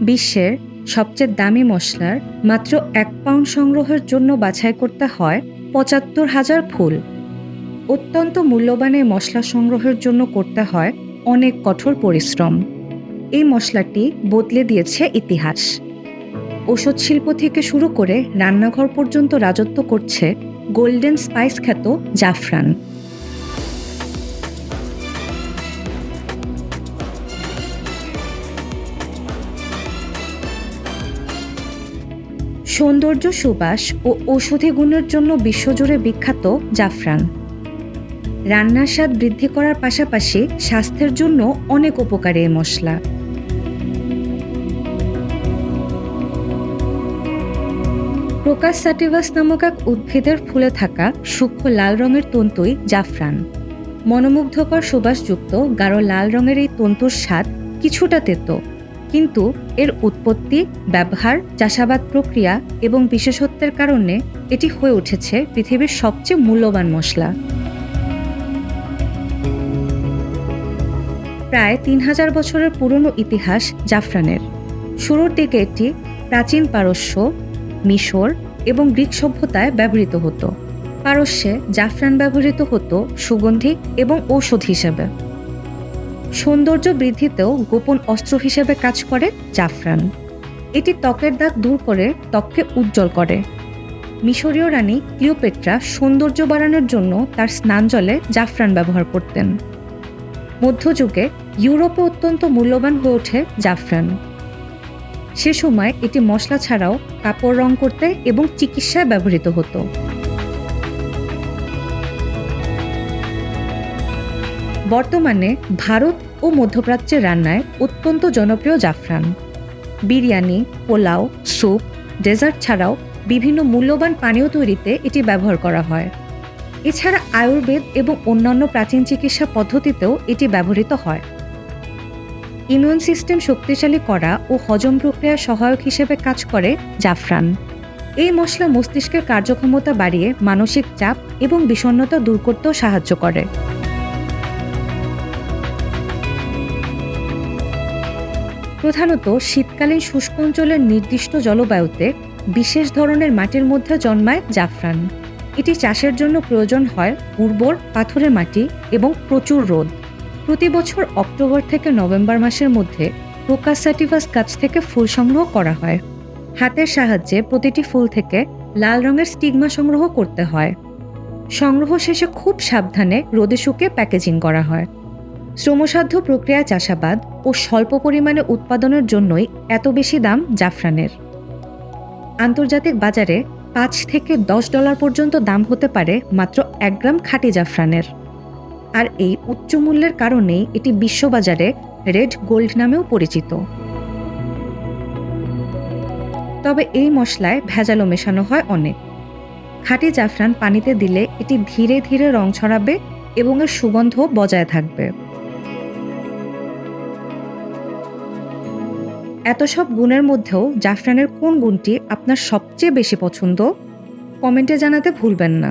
বিশ্বের সবচেয়ে দামি মশলার মাত্র এক পাউন্ড সংগ্রহের জন্য বাছাই করতে হয় পঁচাত্তর হাজার ফুল। অত্যন্ত মূল্যবান এই মশলা সংগ্রহের জন্য করতে হয় অনেক কঠোর পরিশ্রম। এই মশলাটি বদলে দিয়েছে ইতিহাস। ওষুধ শিল্প থেকে শুরু করে রান্নাঘর পর্যন্ত রাজত্ব করছে গোল্ডেন স্পাইস খ্যাত জাফরান। সৌন্দর্য সুবাস ও ঔষধি গুণের জন্য বিশ্বজুড়ে বিখ্যাত জাফরান। রান্নার স্বাদ বৃদ্ধি করার পাশাপাশি স্বাস্থ্যের জন্য অনেক উপকারী এই মশলা। প্রকাশ স্যাটিভাস নামক এক উদ্ভিদের ফুলে থাকা সূক্ষ্ম লাল রঙের তন্তুই জাফরান। মনোমুগ্ধকর সুবাসযুক্ত গাঢ় লাল রঙের এই তন্তুর স্বাদ কিছুটা তেতো। কিন্তু এর উৎপত্তি, ব্যবহার, চাষাবাদ প্রক্রিয়া এবং বিশেষত্বের কারণে এটি হয়ে উঠেছে পৃথিবীর সবচেয়ে মূল্যবান মশলা। প্রায় তিন হাজার বছরের পুরনো ইতিহাস জাফরানের। শুরুর দিকে এটি প্রাচীন পারস্য, মিশর এবং গ্রিক সভ্যতায় ব্যবহৃত হতো। পারস্যে জাফরান ব্যবহৃত হতো সুগন্ধি এবং ঔষধ হিসেবে। সৌন্দর্য বৃদ্ধিতেও গোপন অস্ত্র হিসেবে কাজ করে জাফরান। এটি ত্বকের দাগ দূর করে ত্বককে উজ্জ্বল করে। মিশরীয় রানী ক্লিওপেট্রা সৌন্দর্য বাড়ানোর জন্য তার স্নান জলে জাফরান ব্যবহার করতেন। মধ্যযুগে ইউরোপে অত্যন্ত মূল্যবান হয়ে ওঠে জাফরান। সে সময় এটি মশলা ছাড়াও কাপড় রং করতে এবং চিকিৎসায় ব্যবহৃত হতো। বর্তমানে ভারত ও মধ্যপ্রাচ্যের রান্নায় অত্যন্ত জনপ্রিয় জাফরান। বিরিয়ানি, পোলাও, স্যুপ, ডেজার্ট ছাড়াও বিভিন্ন মূল্যবান পানীয় তৈরিতে এটি ব্যবহার করা হয়। এছাড়া আয়ুর্বেদ এবং অন্যান্য প্রাচীন চিকিৎসা পদ্ধতিতেও এটি ব্যবহৃত হয়। ইমিউন সিস্টেম শক্তিশালী করা ও হজম প্রক্রিয়া সহায়ক হিসেবে কাজ করে জাফরান। এই মশলা মস্তিষ্কের কার্যক্ষমতা বাড়িয়ে মানসিক চাপ এবং বিষণ্ণতা দূর করতেও সাহায্য করে। প্রধানত শীতকালীন শুষ্ক অঞ্চলের নির্দিষ্ট জলবায়ুতে বিশেষ ধরনের মাটির মধ্যে জন্মায় জাফরান। এটি চাষের জন্য প্রয়োজন হয় উর্বর পাথুরে মাটি এবং প্রচুর রোদ। প্রতি বছর অক্টোবর থেকে নভেম্বর মাসের মধ্যে প্রোকাসাটিভাস গাছ থেকে ফুল সংগ্রহ করা হয়। হাতের সাহায্যে প্রতিটি ফুল থেকে লাল রঙের স্টিগমা সংগ্রহ করতে হয়। সংগ্রহ শেষে খুব সাবধানে রোদে শুকিয়ে প্যাকেজিং করা হয়। শ্রমসাধ্য প্রক্রিয়া চাষাবাদ ও স্বল্প পরিমাণে উৎপাদনের জন্যই এত বেশি দাম জাফরানের। আন্তর্জাতিক বাজারে পাঁচ থেকে দশ ডলার পর্যন্ত দাম হতে পারে মাত্র এক গ্রাম খাঁটি জাফরানের। আর এই উচ্চ মূল্যের কারণেই এটি বিশ্ববাজারে রেড গোল্ড নামেও পরিচিত। তবে এই মশলায় ভেজালও মেশানো হয় অনেক। খাঁটি জাফরান পানিতে দিলে এটি ধীরে ধীরে রং ছড়াবে এবং এর সুগন্ধ বজায় থাকবে। এত সব গুণের মধ্যেও জাফরানের কোন গুণটি আপনার সবচেয়ে বেশি পছন্দ? কমেন্টে জানাতে ভুলবেন না।